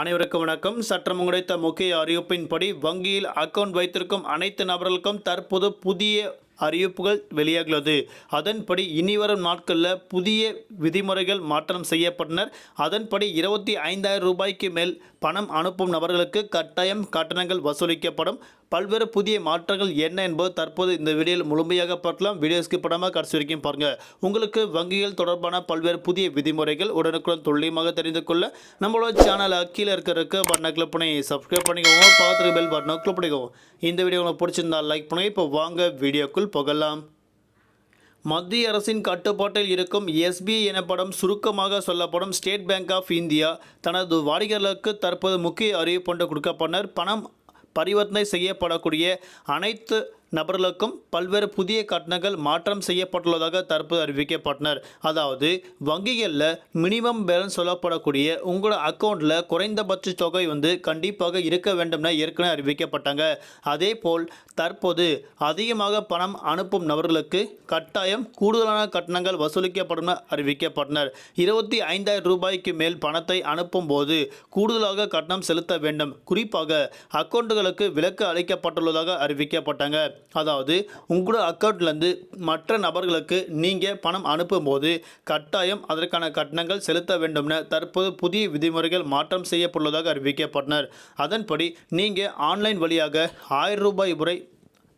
அனைவருக்கும் வணக்கம். சற்றம் கிடைத்த முக்கிய அறிவிப்பின்படி வங்கியில் அக்கவுண்ட் வைத்திருக்கும் அனைத்து நபர்களுக்கும் தற்போது புதிய அறிவிப்புகள் வெளியாகியுள்ளது. அதன்படி இனிவரும் நாட்களில் புதிய விதிமுறைகள் மாற்றம் செய்யப்பட்டனர். அதன்படி இருபத்தி ஐந்தாயிரம் ரூபாய்க்கு மேல் பணம் அனுப்பும் நபர்களுக்கு கட்டாயம் கட்டணங்கள் வசூலிக்கப்படும். பல்வேறு புதிய மாற்றங்கள் என்ன என்பது தற்போது இந்த வீடியோவில் முழுமையாக பார்க்கலாம். வீடியோ படமாக கடைசி வரைக்கும் பாருங்கள் உங்களுக்கு வங்கிகள் தொடர்பான பல்வேறு புதிய விதிமுறைகள் உடனுக்குடன் துல்லியமாக தெரிந்து கொள்ள நம்மளோட சேனலை கீழே இருக்கிற பட்டனை கிளிக் பண்ணி சப்ஸ்கிரைப் பண்ணிக்கோங்க. பார்த்துட்டு பெல் பட்டனை கிளிக் பண்ணிக்கோங்க. இந்த வீடியோ உங்களுக்கு பிடிச்சிருந்தா லைக் பண்ணுங்கள் இப்போ வாங்க வீடியோக்குள் புகழலாம் மத்திய அரசின் கட்டுப்பாட்டில் இருக்கும் எஸ்பிஐ எனப்படும் சுருக்கமாக சொல்லப்படும் ஸ்டேட் பேங்க் ஆஃப் இந்தியா தனது வாடிக்கையாளருக்கு தற்போது முக்கிய அறிவிப்பு ஒன்று கொடுக்கப்பட்டனர். பணம் பரிவர்த்தனை செய்யப்படக்கூடிய அனைத்து நபர்களுக்கும் பல்வேறு புதிய கட்டணங்கள் மாற்றம் செய்யப்பட்டுள்ளதாக தற்போது அறிவிக்கப்பட்டனர். அதாவது வங்கிகளில் மினிமம் பேலன்ஸ் சொல்லப்படக்கூடிய உங்களோட அக்கௌண்ட்டில் குறைந்தபட்ச தொகை வந்து கண்டிப்பாக இருக்க வேண்டும்னு ஏற்கனவே அறிவிக்கப்பட்டாங்க. அதே போல் தற்போது அதிகமாக பணம் அனுப்பும் நபர்களுக்கு கட்டாயம் கூடுதலான கட்டணங்கள் வசூலிக்கப்படும் அறிவிக்கப்பட்டனர். இருபத்தி ஐந்தாயிரம் ரூபாய்க்கு மேல் பணத்தை அனுப்பும் போது கூடுதலாக கட்டணம் செலுத்த வேண்டும். குறிப்பாக அக்கௌண்ட்டுகளுக்கு விலக்கு அளிக்கப்பட்டுள்ளதாக அறிவிக்கப்பட்டாங்க. அதாவது உங்களோட அக்கௌண்ட்லேருந்து மற்ற நபர்களுக்கு நீங்கள் பணம் அனுப்பும்போது கட்டாயம் அதற்கான கட்டணங்கள் செலுத்த வேண்டும்னு தற்போது புதிய விதிமுறைகள் மாற்றம் செய்யப்பட்டுள்ளதாக அறிவிக்கப்பட்டனர். அதன்படி நீங்கள் ஆன்லைன் வழியாக ஆயிரம் ரூபாய் முறை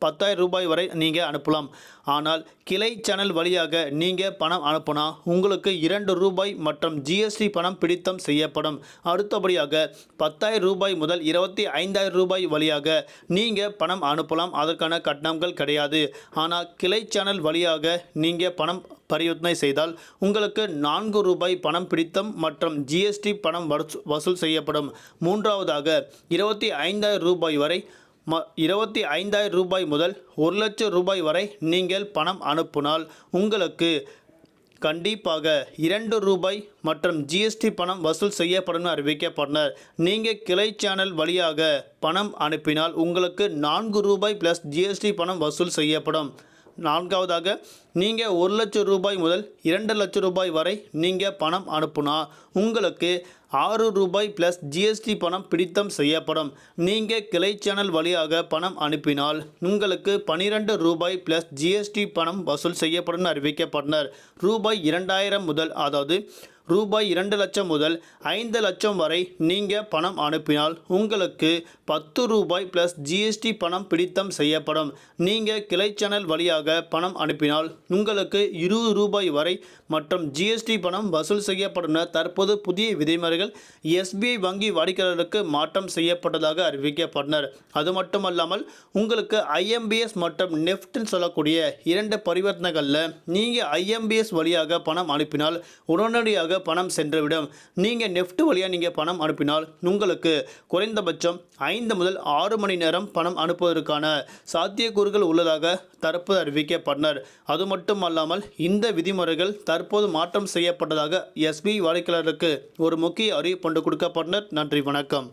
பத்தாயிரம் ரூபாய் வரை நீங்கள் அனுப்பலாம். ஆனால் கிளை சேனல் வழியாக நீங்கள் பணம் அனுப்புனா உங்களுக்கு இரண்டு ரூபாய் மற்றும் ஜிஎஸ்டி பணம் பிடித்தம் செய்யப்படும். அடுத்தபடியாக பத்தாயிரம் ரூபாய் முதல் இருபத்தி ஐந்தாயிரம் ரூபாய் வழியாக நீங்கள் பணம் அனுப்பலாம். அதற்கான கட்டணங்கள் கிடையாது. ஆனால் கிளை சேனல் வழியாக நீங்கள் பணம் பரிவர்த்தனை செய்தால் உங்களுக்கு நான்கு ரூபாய் பணம் பிடித்தம் மற்றும் ஜிஎஸ்டி பணம் வசூல் செய்யப்படும். மூன்றாவதாக இருபத்தி ஐந்தாயிரம் ரூபாய் வரை ம இருபத்தி ஐந்தாயிரம் ரூபாய் முதல் ஒரு லட்சம் ரூபாய் வரை நீங்கள் பணம் அனுப்பினால் உங்களுக்கு கண்டிப்பாக இரண்டு ரூபாய் மற்றும் ஜிஎஸ்டி பணம் வசூல் செய்யப்படும் அறிவிக்கப்பட்டனர். நீங்கள் கிளை சேனல் வழியாக பணம் அனுப்பினால் உங்களுக்கு நான்கு ரூபாய் ப்ளஸ் ஜிஎஸ்டி பணம் வசூல் செய்யப்படும். நான்காவதாக நீங்கள் ஒரு லட்சம் ரூபாய் முதல் இரண்டு லட்சம் ரூபாய் வரை நீங்கள் பணம் அனுப்புனா உங்களுக்கு ஆறு ரூபாய் ப்ளஸ் ஜிஎஸ்டி பணம் பிடித்தம் செய்யப்படும். நீங்கள் கிளை சேனல் வழியாக பணம் அனுப்பினால் உங்களுக்கு பனிரெண்டு ரூபாய் ப்ளஸ் ஜிஎஸ்டி பணம் வசூல் செய்யப்படும் அறிவிக்கப்பட்டனர். ரூபாய் இரண்டாயிரம் முதல் அதாவது ரூபாய் இரண்டு லட்சம் முதல் ஐந்து லட்சம் வரை நீங்கள் பணம் அனுப்பினால் உங்களுக்கு பத்து ரூபாய் ப்ளஸ் ஜிஎஸ்டி பணம் பிடித்தம் செய்யப்படும். நீங்கள் கிளை சேனல் வழியாக பணம் அனுப்பினால் உங்களுக்கு இருபது ரூபாய் வரை மற்றும் ஜிஎஸ்டி பணம் வசூல் செய்யப்படும் தற்போது புதிய விதிமுறைகள் எஸ்பிஐ வங்கி வாடிக்கையாளருக்கு மாற்றம் செய்யப்பட்டதாக அறிவிக்கப்பட்டனர். அது மட்டுமல்லாமல் உங்களுக்கு ஐஎம்பிஎஸ் மற்றும் நெஃப்ட்னு சொல்லக்கூடிய இரண்டு பரிவர்த்தனைகளில் நீங்கள் ஐஎம்பிஎஸ் வழியாக பணம் அனுப்பினால் உடனடியாக பணம் சென்றுவிடும் நீங்கள் நெஃப்ட் வழியாக நீங்கள் பணம் அனுப்பினால் உங்களுக்கு குறைந்தபட்சம் ஐந்து முதல் ஆறு மணி நேரம் பணம் அனுப்புவதற்கான சாத்தியக்கூறுகள் உள்ளதாக தற்போது அறிவிக்கப்பட்டனர். அது மட்டும் அல்லாமல் இந்த விதிமுறைகள் தற்போது மாற்றம் செய்யப்பட்டதாக எஸ்பிஐ வாடிக்கையாளருக்கு ஒரு முக்கிய அறிவிப்பு கொண்டு கொடுக்கப்பட்டனர். நன்றி வணக்கம்.